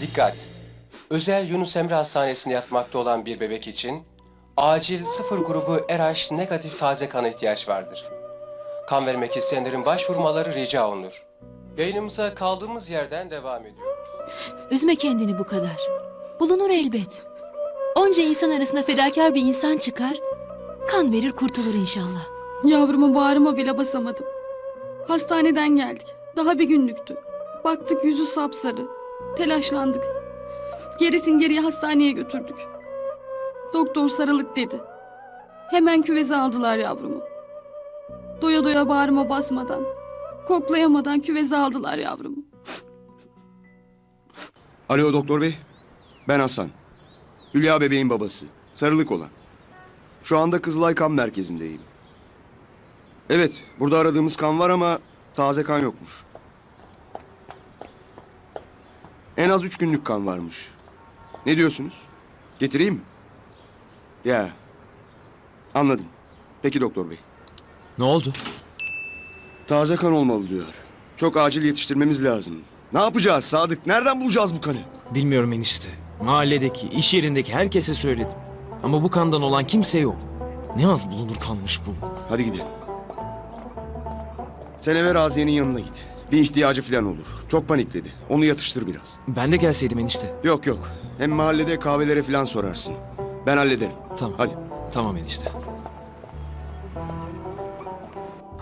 Dikkat! Özel Yunus Emre Hastanesi'nde yatmakta olan bir bebek için acil sıfır grubu RH negatif taze kana ihtiyaç vardır. Kan vermek isteyenlerin başvurmaları rica olunur. Yayınımıza kaldığımız yerden devam ediyoruz. Üzme kendini bu kadar. Bulunur elbet. Onca insan arasında fedakar bir insan çıkar, kan verir kurtulur inşallah. Yavrumu bağrıma bile basamadım. Hastaneden geldik. Daha bir günlüktü. Baktık yüzü sapsarı. Telaşlandık. Gerisin geriye hastaneye götürdük. Doktor sarılık dedi. Hemen küveze aldılar yavrumu. Doya doya bağrıma basmadan, koklayamadan küveze aldılar yavrumu. Alo doktor bey. Ben Hasan. Hülya bebeğin babası. Sarılık olan. Şu anda Kızılay Kan Merkezi'ndeyim. Evet, burada aradığımız kan var ama taze kan yokmuş. En az üç günlük kan varmış. Ne diyorsunuz? Getireyim mi? Ya. Anladım. Peki doktor bey. Ne oldu? Taze kan olmalı diyor. Çok acil yetiştirmemiz lazım. Ne yapacağız Sadık? Nereden bulacağız bu kanı? Bilmiyorum enişte. Mahalledeki, iş yerindeki herkese söyledim. Ama bu kandan olan kimse yok. Ne az bulunur kanmış bu. Hadi gidelim. Sen eve Raziye'nin yanına git. Bir ihtiyacı falan olur. Çok panikledi. Onu yatıştır biraz. Ben de gelseydim enişte. Yok yok. Hem mahallede kahvelere falan sorarsın. Ben hallederim. Tamam. Hadi. Tamam enişte.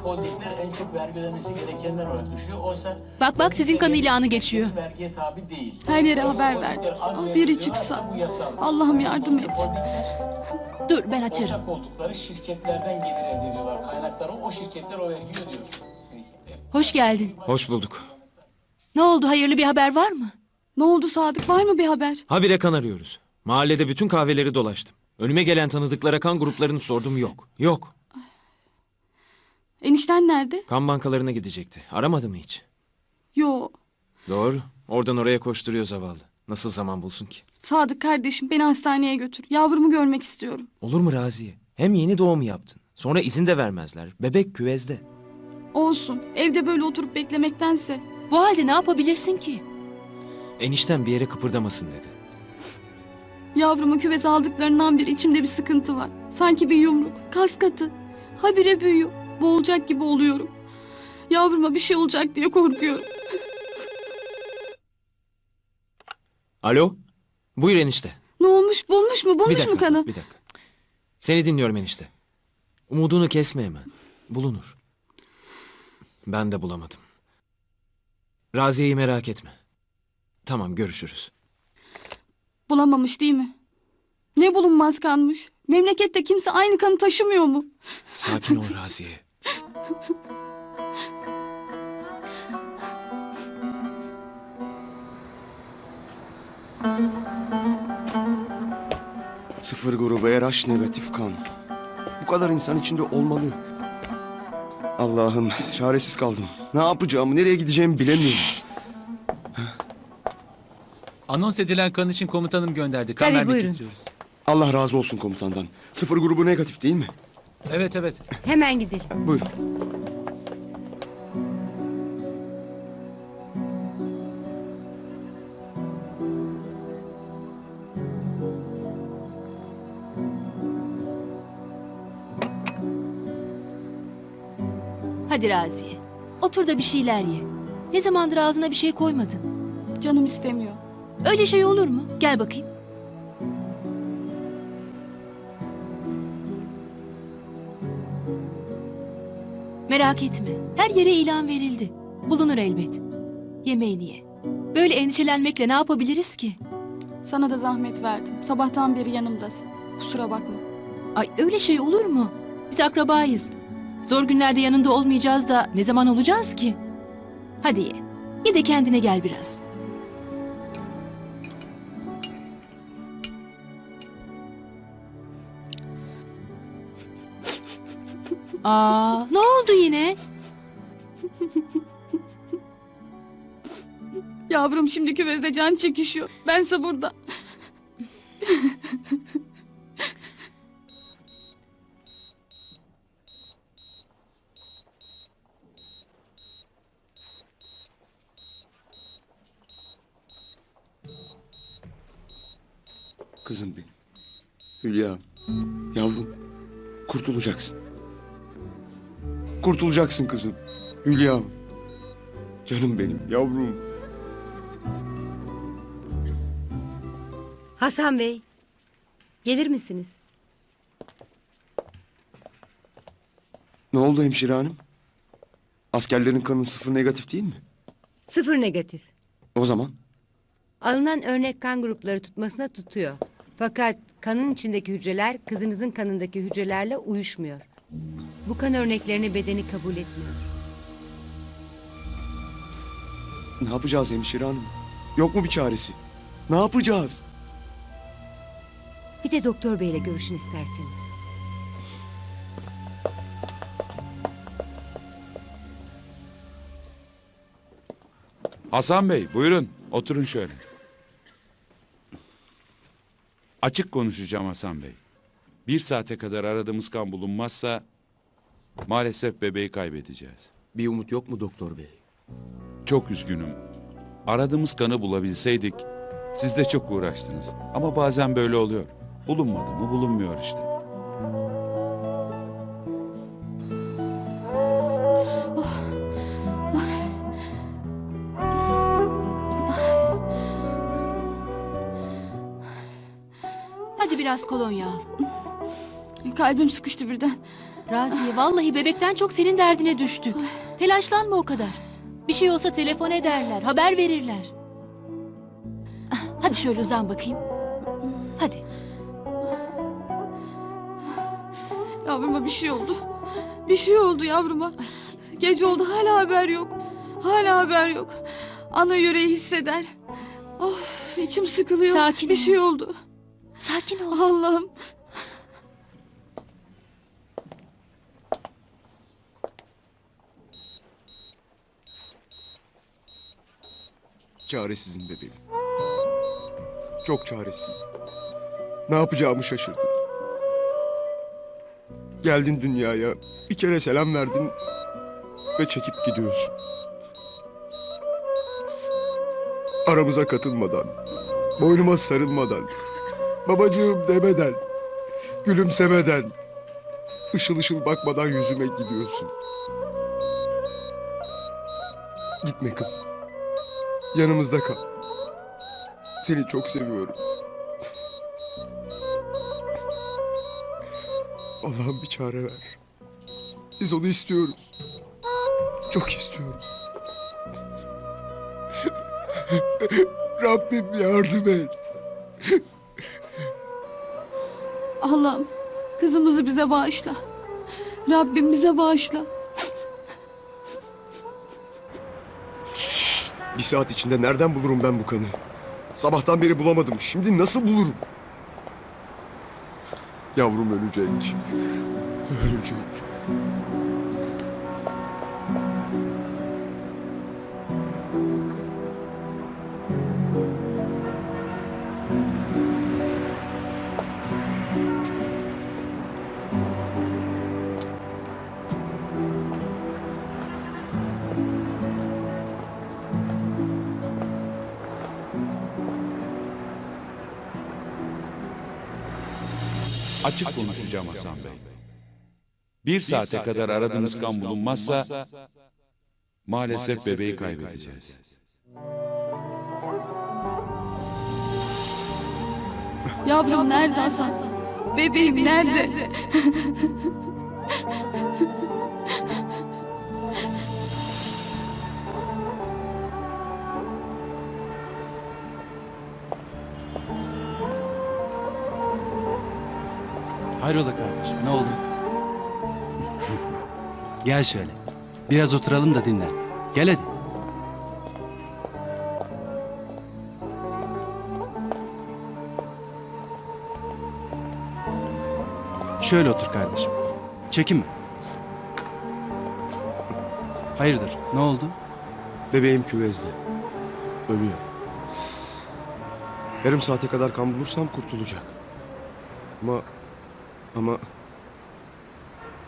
Holdingler en çok vergi ödemesi gerekenler olarak düşüyor. Oysa Bak bak sizin kan ilanı geçiyor. vergiye tabi değil. Her yere Oysa haber holdingler verdik. az Ah, vergi biri ödüyorlarsa çıksa. bu yasal. Allah'ım yardım et. Holdingler Dur ben açarım. ortak oldukları şirketlerden gelir elde ediyorlar. Kaynakları o şirketler o vergiyi ödüyor. Hoş geldin. Hoş bulduk. Ne oldu hayırlı bir haber var mı? Ne oldu Sadık? Var mı bir haber? Habire kan arıyoruz. Mahallede bütün kahveleri dolaştım. Önüme gelen tanıdıklara kan gruplarını sordum yok. Yok. Enişten nerede? Kan bankalarına gidecekti. Aramadı mı hiç? Yo. Doğru. Oradan oraya koşturuyor zavallı. Nasıl zaman bulsun ki? Sadık kardeşim beni hastaneye götür. Yavrumu görmek istiyorum. Olur mu Raziye? Hem yeni doğum yaptın. Sonra izin de vermezler. Bebek küvezde. Olsun. Evde böyle oturup beklemektense. Bu halde ne yapabilirsin ki? Enişten bir yere kıpırdamasın dedi. Yavrumu küveze aldıklarından beri içimde bir sıkıntı var. Sanki bir yumruk, kas katı. Habire büyüyor. Boğulacak gibi oluyorum. Yavruma bir şey olacak diye korkuyorum. Alo? Buyur enişte. Ne olmuş? Bulmuş mu? Bir Bulmuş dakika, mu kanı? bir dakika. Seni dinliyorum enişte. Umudunu kesme hemen. Bulunur. Ben de bulamadım. Raziye'yi merak etme. Tamam, görüşürüz. Bulamamış değil mi? Ne bulunmaz kanmış? Memlekette kimse aynı kanı taşımıyor mu? Sakin ol Raziye. Sıfır grubu RH negatif kan. Bu kadar insan içinde olmalı. Allah'ım çaresiz kaldım. Ne yapacağımı, nereye gideceğimi bilemiyorum. Anons edilen kan için komutanım gönderdi. Kan Tabii, vermek buyurun. istiyoruz. Allah razı olsun komutandan. Sıfır grubu negatif değil mi? Evet evet. Hemen gidelim. Buyurun. Hadi Raziye. Otur da bir şeyler ye. Ne zamandır ağzına bir şey koymadın. Canım istemiyor. Öyle şey olur mu? Gel bakayım. Merak etme. Her yere ilan verildi. Bulunur elbet. Yemeğini ye. Böyle endişelenmekle ne yapabiliriz ki? Sana da zahmet verdim. Sabahtan beri yanımdasın. Kusura bakma. Ay öyle şey olur mu? Biz akrabayız. Zor günlerde yanında olmayacağız da ne zaman olacağız ki? Hadi ye. Ye kendine gel biraz. Aa, ne oldu yine? Yavrum şimdi küvezde can çekişiyor. Bense burada. Kızım benim. Hülya. Yavrum. Kurtulacaksın. Kurtulacaksın kızım. Hülya. Canım benim yavrum. Hasan Bey, gelir misiniz? Ne oldu hemşire hanım? Askerlerin kanı sıfır negatif değil mi? Sıfır negatif. O zaman Alınan örnek kan grupları tutmasına tutuyor. Fakat kanın içindeki hücreler kızınızın kanındaki hücrelerle uyuşmuyor. Bu kan örneklerini bedeni kabul etmiyor. ne yapacağız hemşire hanım? Yok mu bir çaresi? Ne yapacağız? Bir de doktor beyle görüşün isterseniz. Hasan Bey buyurun oturun şöyle. Açık konuşacağım Hasan Bey. Bir saate kadar aradığımız kan bulunmazsa maalesef bebeği kaybedeceğiz. Bir umut yok mu doktor bey? Çok üzgünüm. Aradığımız kanı bulabilseydik siz de çok uğraştınız. Ama bazen böyle oluyor. Bulunmadı mı bulunmuyor işte. Biraz kolonya al. Kalbim sıkıştı birden. Raziye vallahi bebekten çok senin derdine düştük. Telaşlanma o kadar. Bir şey olsa telefon ederler, haber verirler. Hadi şöyle uzan bakayım. Hadi. Yavruma bir şey oldu. Bir şey oldu yavruma. Gece oldu hala haber yok. Hala haber yok. Ana yüreği hisseder. Of içim sıkılıyor. Sakin Bir ol. şey oldu. Sakin ol. Allah'ım. Çaresizim bebeğim. Çok çaresiz. Ne yapacağımı şaşırdım. Geldin dünyaya, bir kere selam verdin ve çekip gidiyorsun. Aramıza katılmadan, boynuma sarılmadan, babacığım demeden, gülümsemeden, ışıl ışıl bakmadan yüzüme gidiyorsun. Gitme kızım. Yanımızda kal. Seni çok seviyorum. Allah'ım bir çare ver. Biz onu istiyoruz. Çok istiyoruz. Rabbim yardım et. Allah'ım kızımızı bize bağışla. Rabbim bize bağışla. Bir saat içinde nereden bulurum ben bu kanı? Sabahtan beri bulamadım. Şimdi nasıl bulurum? Yavrum ölecek. Ölecek. Açık konuşacağım Hasan Bey. Bir saate kadar aradığımız kan bulunmazsa maalesef bebeği kaybedeceğiz. Yavrum nerede Hasan? Bebeğim nerede? Hayrola kardeşim ne oldu? Gel şöyle. Biraz oturalım da dinle. Gel hadi. Şöyle otur kardeşim. Çekinme. Hayırdır? Ne oldu? Bebeğim küvezde. Ölüyor. Yarım saate kadar kan bulursam kurtulacak. Ama... Ama...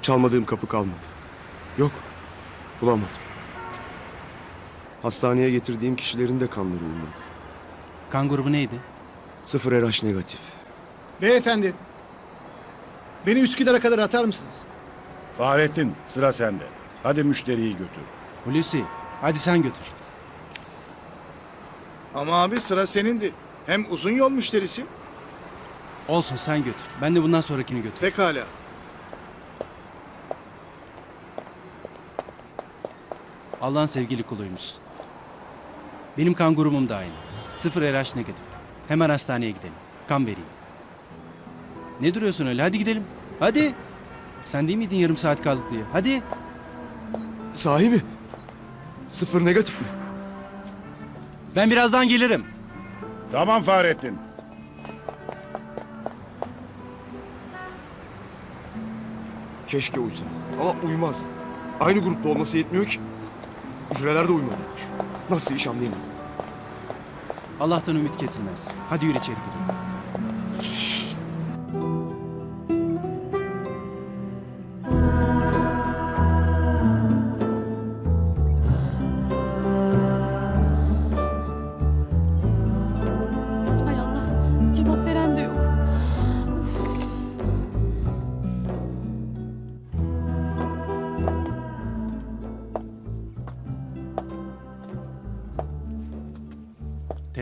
Çalmadığım kapı kalmadı. Yok. Bulamadım. Hastaneye getirdiğim kişilerin de kanları uymadı. Kan grubu neydi? Sıfır RH negatif. Beyefendi. Beni Üsküdar'a kadar atar mısınız? Fahrettin sıra sende. Hadi müşteriyi götür. Hulusi hadi sen götür. Ama abi sıra senindi. Hem uzun yol müşterisi. Olsun sen götür. Ben de bundan sonrakini götür. Pekala. Allah'ın sevgili kuluymuş. Benim kan grubum da aynı. Sıfır RH negatif. Hemen hastaneye gidelim. Kan vereyim. Ne duruyorsun öyle? Hadi gidelim. Hadi. Sen değil miydin yarım saat kaldık diye? Hadi. Sahi mi? Sıfır negatif mi? Ben birazdan gelirim. Tamam Fahrettin. Keşke uysa. Ama uymaz. Aynı grupta olması yetmiyor ki. Hücreler de uymalıymış. Nasıl iş anlayamadım. Allah'tan ümit kesilmez. Hadi yürü içeri girelim.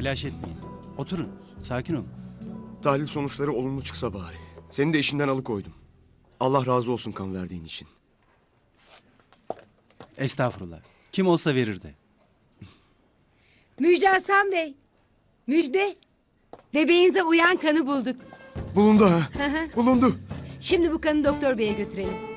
Telaş etmeyin. Oturun. Sakin olun. Tahlil sonuçları olumlu çıksa bari. Seni de işinden alıkoydum. Allah razı olsun kan verdiğin için. Estağfurullah. Kim olsa verirdi. Müjde Hasan Bey. Müjde. Bebeğinize uyan kanı bulduk. Bulundu ha. Hı hı. Bulundu. Şimdi bu kanı doktor beye götürelim.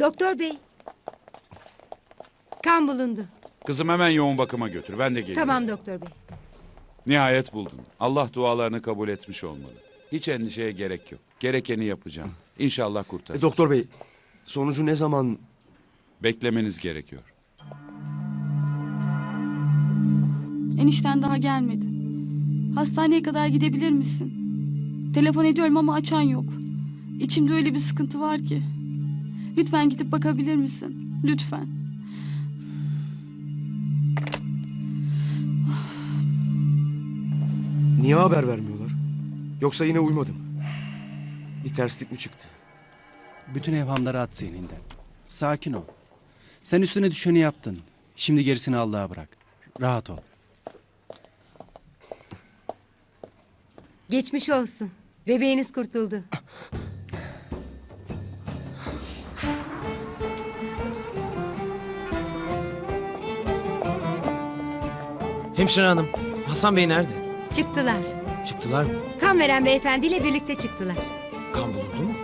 Doktor bey. Kan bulundu. Kızım hemen yoğun bakıma götür. Ben de geliyorum. Tamam doktor bey. Nihayet buldun. Allah dualarını kabul etmiş olmalı. Hiç endişeye gerek yok. Gerekeni yapacağım. İnşallah kurtarırız. E, doktor bey, sonucu ne zaman... Beklemeniz gerekiyor. Enişten daha gelmedi. Hastaneye kadar gidebilir misin? Telefon ediyorum ama açan yok. İçimde öyle bir sıkıntı var ki. Lütfen gidip bakabilir misin? Lütfen. Niye haber vermiyorlar? Yoksa yine uymadım. Bir terslik mi çıktı? Bütün evhamları at zihninden. Sakin ol. Sen üstüne düşeni yaptın. Şimdi gerisini Allah'a bırak. Rahat ol. Geçmiş olsun. Bebeğiniz kurtuldu. Hemşire hanım, Hasan Bey nerede? Çıktılar. Çıktılar mı? Kan veren beyefendiyle birlikte çıktılar. Kan bulundu mu?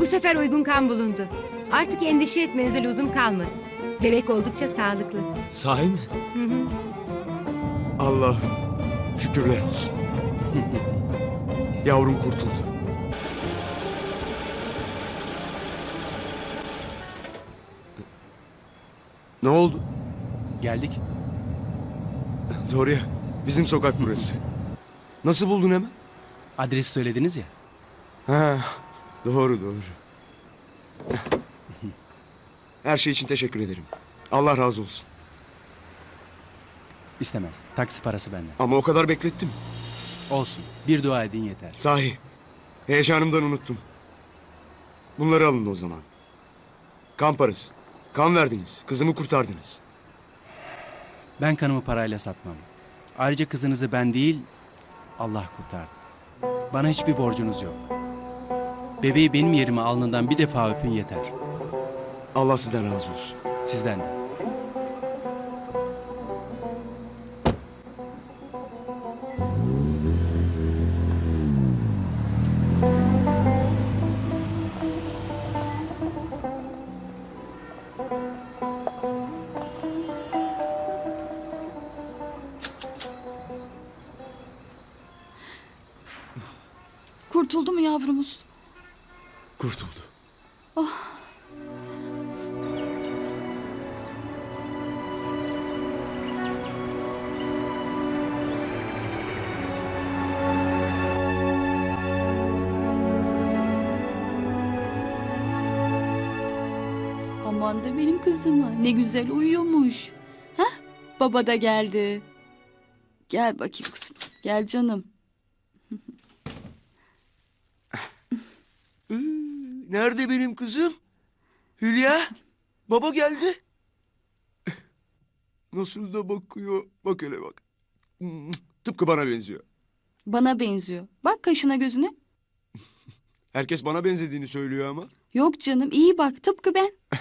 Bu sefer uygun kan bulundu. Artık endişe etmenize lüzum kalmadı. Bebek oldukça sağlıklı. Sahi mi? Hı hı. Allah şükürler olsun. Yavrum kurtuldu. Ne oldu? Geldik. Doğru ya. Bizim sokak burası. Nasıl buldun hemen? Adresi söylediniz ya. Ha, doğru doğru. Her şey için teşekkür ederim. Allah razı olsun. İstemez. Taksi parası benden. Ama o kadar beklettim. Olsun. Bir dua edin yeter. Sahi. Heyecanımdan unuttum. Bunları alın o zaman. Kan parası. Kan verdiniz. Kızımı kurtardınız. Ben kanımı parayla satmam. Ayrıca kızınızı ben değil, Allah kurtardı. Bana hiçbir borcunuz yok. Bebeği benim yerime alnından bir defa öpün yeter. Allah sizden razı olsun. Sizden de. Oh. Aman da benim kızıma ne güzel uyuyormuş. Hah baba da geldi. Gel bakayım kızım gel canım. Nerede benim kızım? Hülya? Baba geldi. Nasıl da bakıyor. Bak hele bak. Hmm, Tıpkı bana benziyor. Bana benziyor. Bak kaşına gözüne. Herkes bana benzediğini söylüyor ama. Yok canım iyi bak tıpkı ben.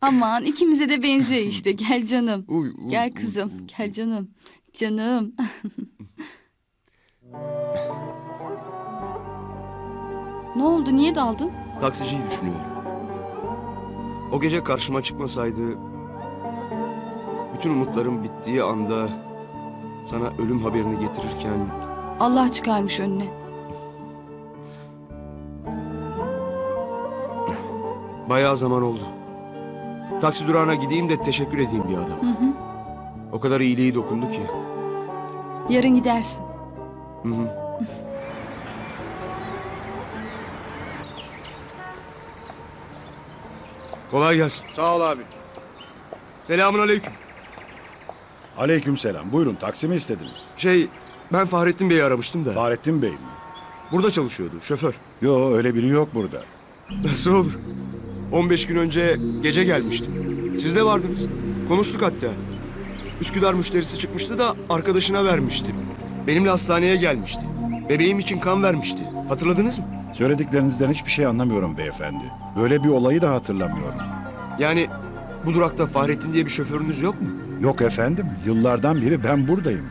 Aman ikimize de benziyor işte. Gel canım. Uy, uy, Gel uy, kızım. uy. Gel canım. Canım. ne oldu? Niye daldın? Taksiciyi düşünüyorum. O gece karşıma çıkmasaydı... ...bütün umutlarım bittiği anda... ...sana ölüm haberini getirirken... Allah çıkarmış önüne. ...bayağı zaman oldu. Taksi durağına gideyim de teşekkür edeyim bir adam. Hı hı. O kadar iyiliği dokundu ki. Yarın gidersin. Hı hı. Kolay gelsin. Sağ ol abi. Selamun aleyküm. Aleyküm selam. Buyurun taksi mi istediniz? Şey, ben Fahrettin Bey'i aramıştım da. Fahrettin Bey mi? Burada çalışıyordu, şoför. Yo öyle biri yok burada. Nasıl olur? 15 gün önce gece gelmiştim. Siz de vardınız. Konuştuk hatta. Üsküdar müşterisi çıkmıştı da arkadaşına vermişti. Benimle hastaneye gelmişti. Bebeğim için kan vermişti. Hatırladınız mı? Söylediklerinizden hiçbir şey anlamıyorum beyefendi. Böyle bir olayı da hatırlamıyorum. Yani bu durakta Fahrettin diye bir şoförünüz yok mu? Yok efendim. Yıllardan beri ben buradayım.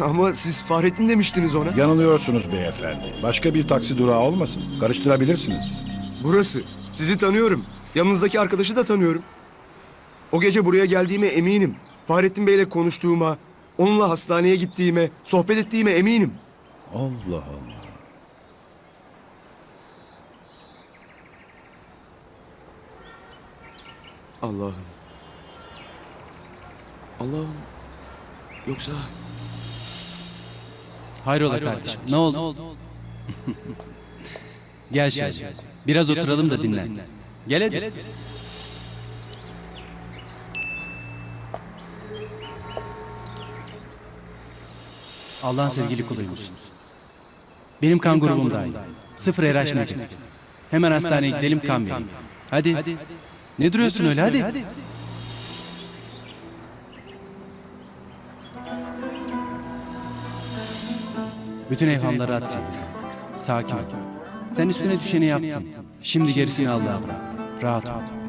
Ama siz Fahrettin demiştiniz ona. Yanılıyorsunuz beyefendi. Başka bir taksi durağı olmasın. Karıştırabilirsiniz. Burası. Sizi tanıyorum. Yanınızdaki arkadaşı da tanıyorum. O gece buraya geldiğime eminim. Fahrettin Bey'le konuştuğuma, onunla hastaneye gittiğime, sohbet ettiğime eminim. Allah Allah. Allah'ım. Allah'ım. Yoksa... Hayrola, kardeşim. Ne oldu? Gel şöyle. Biraz, oturalım da dinlen. Gel hadi. Allah'ın sevgili kuluymuşsun. Benim kan grubum da aynı. Sıfır RH negatif. Hemen hastaneye gidelim kan vereyim. Hadi. Ne duruyorsun öyle hadi. Bütün evhamları at sen. Sakin ol. Sen üstüne düşeni yaptın. Şimdi gerisini Allah'a bırak. Rahat ol.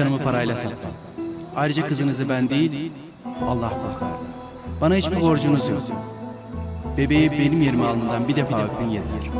Kanımı parayla satmam. Ayrıca kızınızı ben değil, Allah kurtardı. Bana hiçbir borcunuz yok. Bebeği benim yerime alnından bir defa öpün yeter.